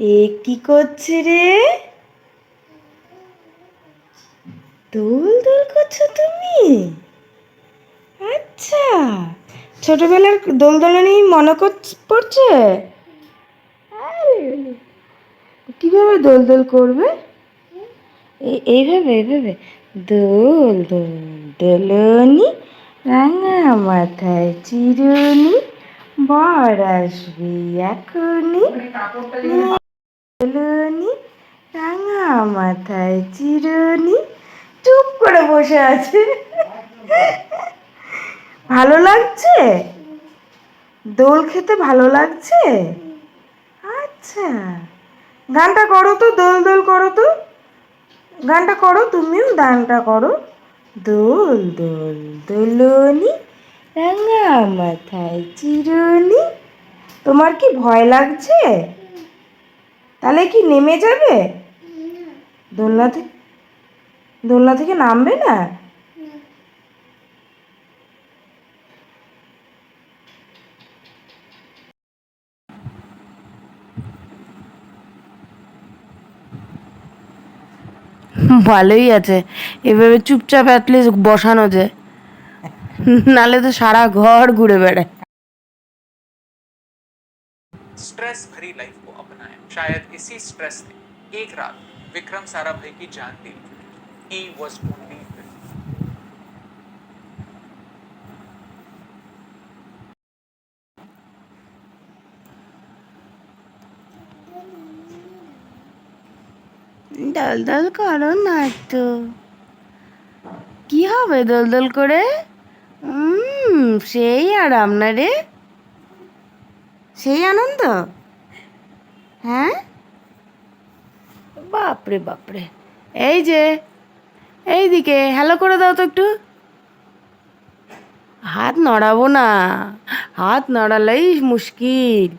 এ কি করছে রে? দোল দোল করছ তুমি? আচ্ছা। ছোটবেলার দোল দোলনি মনে করছ- পড়ছে? আরে, কীভাবে দোল দোল করবে? এই- এইভাবে এইভাবে। দোল দোল দোলনি রাঙা মাথায় চিরুনি বর আসবে এখনই। দোলনি রাঙা মাথায় চিরুনি, চুপ করে বসে আছে। ভালো লাগছে? দোল খেতে ভালো লাগছে? আচ্ছা। গানটা করো তো, দোল দোল করো তো। গানটা করো, তুমিও গানটা করো। দোল দোল দোলনি, রাঙা মাথায় চিরুনি। তোমার কি ভয় লাগছে? তাহলে কি নেমে যাবে? দোলনা থেকে দোলনা থেকে নামবে না? ভালোই আছে। এভাবে চুপচাপ অ্যাটলিস্ট বসানো যায়। নালে তো সারা ঘর ঘুরে বেড়ায়। स्ट्रेस भरी लाइफ को अपनाया शायद इसी स्ट्रेस ने एक रात विक्रम साराभाई की जान ले ली ही वॉज ओनली দল দল করো না তো কি হবে দোল দোল করে উম, সেই আরাম না রে সেই আনন্দ? হ্যাঁ? বাপরে বাপরে। এই যে এই দিকে হ্যালো করে দাও তো একটু। হাত নড়াবো না। হাত নড়ালেই মুশকিল।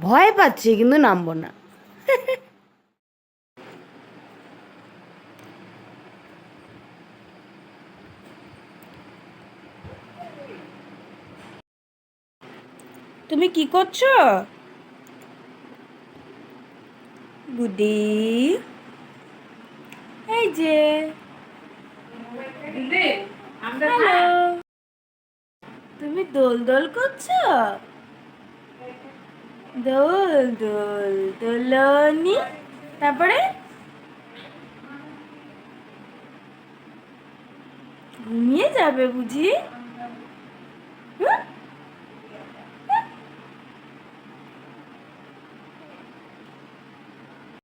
ভয় পাচ্ছি, কিন্তু নামবো না। তুমি কি করছ? গুডি। এই যে। হ্যালো। তুমি দোল দোল করছ? দোল দোল দোলনি। তারপরে? ঘুমিয়ে যাবে বুঝি?